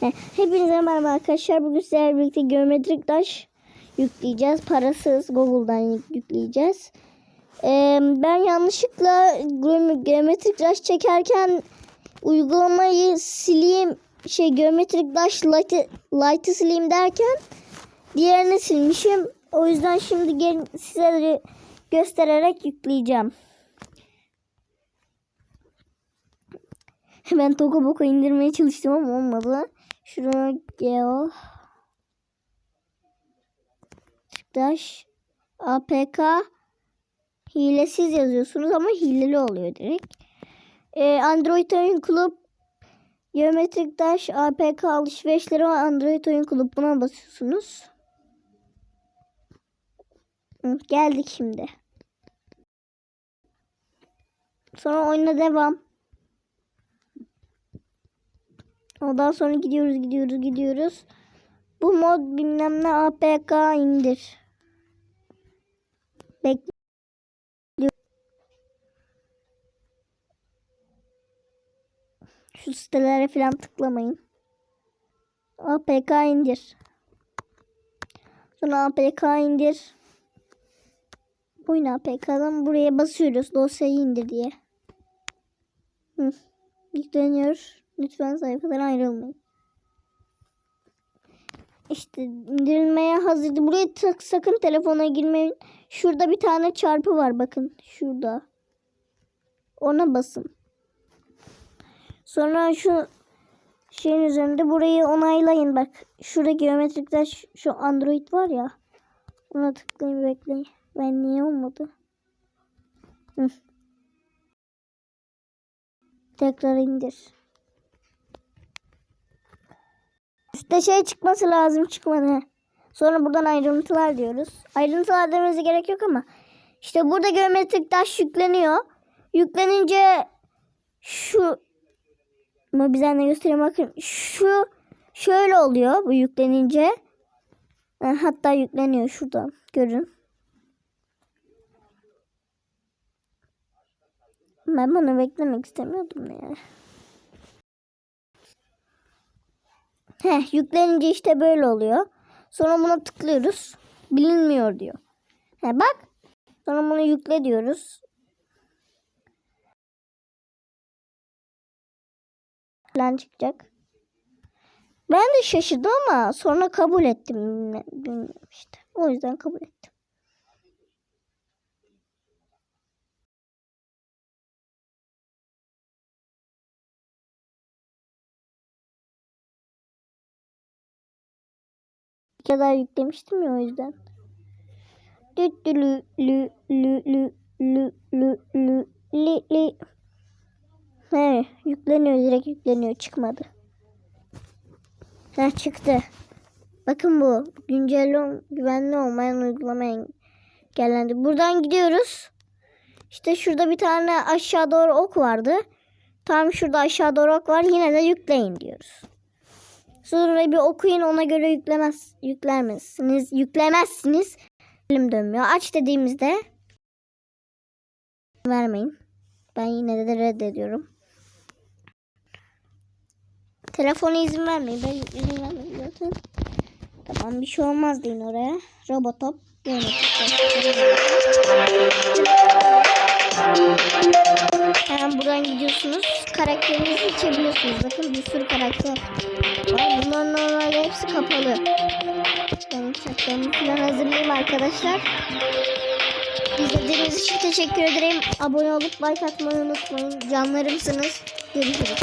He, Hepinize merhaba arkadaşlar. Bugün sizlerle birlikte geometrik taş yükleyeceğiz. Parasız Google'dan yükleyeceğiz. Ee, ben yanlışlıkla ge- geometrik taş çekerken uygulamayı sileyim şey geometrik taş light'ı light'ı sileyim derken diğerini silmişim. O yüzden şimdi gelin size göstererek yükleyeceğim. Hemen Toka Boka indirmeye çalıştım ama olmadı. Şuraya geo. APK hilesiz yazıyorsunuz ama hileli oluyor direkt. Ee, Android Oyun Kulüp Geometrik Dash APK alışverişleri ve Android Oyun Kulüp buna basıyorsunuz. Geldik şimdi. Sonra oyuna devam. Ondan sonra gidiyoruz gidiyoruz gidiyoruz. Bu mod bilmem ne APK indir. Bekle. Şu sitelere falan tıklamayın. APK indir. Sonra APK indir. Oyun APK'dan buraya basıyoruz dosyayı indir diye. Hı. Yükleniyor. Lütfen sayfadan ayrılmayın. İşte indirilmeye hazırdı. Buraya tak, sakın telefona girmeyin. Şurada bir tane çarpı var bakın. Şurada. Ona basın. Sonra şu şeyin üzerinde burayı onaylayın. Bak şurada geometrikler şu Android var ya. Ona tıklayın bekleyin. Ben niye olmadı? Hı. Tekrar indir. Üstte şey çıkması lazım çıkmadı. Sonra buradan ayrıntılar diyoruz. Ayrıntılar dememize gerek yok ama işte burada geometrik taş yükleniyor. Yüklenince şu ama bize ne göstereyim bakın. Şu şöyle oluyor bu yüklenince. Ha, Hatta yükleniyor şuradan. Görün. Ben bunu beklemek istemiyordum ya. Heh, yüklenince işte böyle oluyor. Sonra buna tıklıyoruz. Bilinmiyor diyor. He bak. Sonra bunu yükle diyoruz. Falan çıkacak. Ben de şaşırdım ama sonra kabul ettim. Bilmiyorum işte. O yüzden kabul ettim. parçalar yüklemiştim ya o yüzden. Dütlü lü lü lü lü lü lü. He, yükleniyor direkt yükleniyor çıkmadı. Ha çıktı. Bakın bu güncel ol, güvenli olmayan uygulama engellendi. Buradan gidiyoruz. İşte şurada bir tane aşağı doğru ok vardı. Tam şurada aşağı doğru ok var. Yine de yükleyin diyoruz. Sonra bir okuyun ona göre yüklemez yüklemezsiniz. Yüklemezsiniz. Elim dönmüyor. Aç dediğimizde vermeyin. Ben yine de reddediyorum. Telefona izin vermeyin. Ben izin vermeyin zaten. Tamam bir şey olmaz deyin oraya. Robotop. Hemen buradan gidiyorsunuz. Karakterinizi seçebiliyorsunuz. Bakın bir sürü karakter hepsi kapalı. Ben uçaklarımı falan hazırlayayım arkadaşlar. İzlediğiniz için teşekkür ederim. Abone olup like atmayı unutmayın. Canlarımsınız. Görüşürüz.